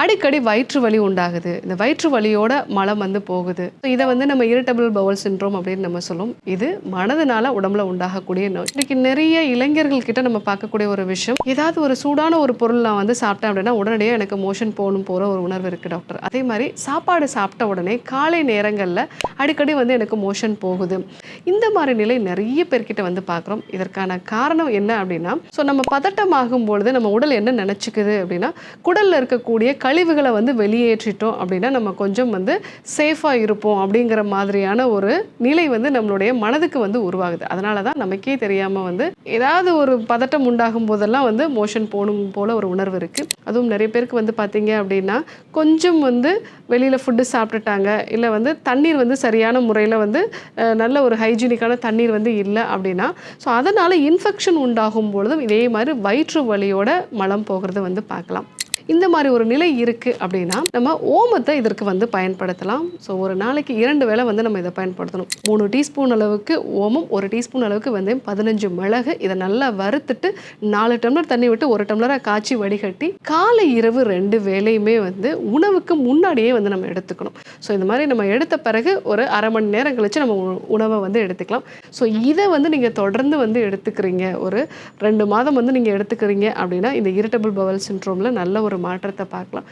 அடிக்கடி வயிற்று வலி உண்டாகுது. இந்த வயிற்று வலியோட மலம் வந்து போகுது. ஸோ இதை வந்து நம்ம இரிட்டபிள் பவுல் சின்ரோம் அப்படின்னு நம்ம சொல்லும். இது மனதுனால உடம்புல உண்டாகக்கூடிய நோய். இன்னைக்கு நிறைய இளைஞர்கள் கிட்ட நம்ம பார்க்கக்கூடிய ஒரு விஷயம். ஏதாவது ஒரு சூடான ஒரு பொருள் நான் வந்து சாப்பிட்டேன் அப்படின்னா உடனடியாக எனக்கு மோஷன் போகணும் போகிற ஒரு உணர்வு இருக்குது டாக்டர் அதே மாதிரி சாப்பாடு சாப்பிட்ட உடனே காலை நேரங்களில் அடிக்கடி வந்து எனக்கு மோஷன் போகுது. இந்த மாதிரி நிலை நிறைய பேர்கிட்ட வந்து பார்க்குறோம். இதற்கான காரணம் என்ன அப்படின்னா ஸோ நம்ம பதட்டமாகும் பொழுது நம்ம உடல் என்ன நினச்சிக்குது அப்படின்னா குடலில் இருக்கக்கூடிய கழிவுகளை வந்து வெளியேற்றிட்டோம் அப்படின்னா நம்ம கொஞ்சம் வந்து சேஃபாக இருப்போம் அப்படிங்கிற மாதிரியான ஒரு நிலை வந்து நம்மளுடைய மனதுக்கு வந்து உருவாகுது. அதனால தான் நமக்கே தெரியாமல் வந்து ஏதாவது ஒரு பதட்டம் உண்டாகும் போதெல்லாம் வந்து மோஷன் போகணும் போல ஒரு உணர்வு இருக்குது அதுவும் நிறைய பேருக்கு வந்து பார்த்தீங்க அப்படின்னா கொஞ்சம் வந்து வெளியில் ஃபுட்டு சாப்பிட்டுட்டாங்க இல்லை வந்து தண்ணீர் வந்து சரியான முறையில் வந்து நல்ல ஒரு ஹை ஹைஜீனிக்கான தண்ணீர் வந்து இல்லை அப்படின்னா ஸோ அதனால் இன்ஃபெக்ஷன் உண்டாகும் பொழுதும் இதே மாதிரி வயிற்று வலியோட மலம் போகிறது வந்து பார்க்கலாம். இந்த மாதிரி ஒரு நிலை இருக்குது அப்படின்னா நம்ம ஓமத்தை இதற்கு வந்து பயன்படுத்தலாம். ஸோ ஒரு நாளைக்கு இரண்டு வேளை வந்து நம்ம இதை பயன்படுத்தணும். மூணு டீஸ்பூன் அளவுக்கு ஓமம் ஒரு டீஸ்பூன் அளவுக்கு வந்து பதினஞ்சு மிளகு இதை நல்லா வறுத்துட்டு நாலு டம்ளர் தண்ணி விட்டு ஒரு டம்ளராக காய்ச்சி வடிகட்டி காலை இரவு ரெண்டு வேலையுமே வந்து உணவுக்கு முன்னாடியே வந்து நம்ம எடுத்துக்கணும். ஸோ இந்த மாதிரி நம்ம எடுத்த பிறகு ஒரு அரை மணி நேரம் கழிச்சு நம்ம உ- உணவை வந்து எடுத்துக்கலாம். ஸோ இதை வந்து நீங்கள் தொடர்ந்து வந்து எடுத்துக்கிறீங்க. ஒரு ரெண்டு மாதம் வந்து நீங்கள் எடுத்துக்கிறீங்க அப்படின்னா இந்த இரிட்டபிள் பவல் சின்ட்ரோமில் நல்ல ஒரு ஒரு மாற்றத்தை பார்க்கலாம்.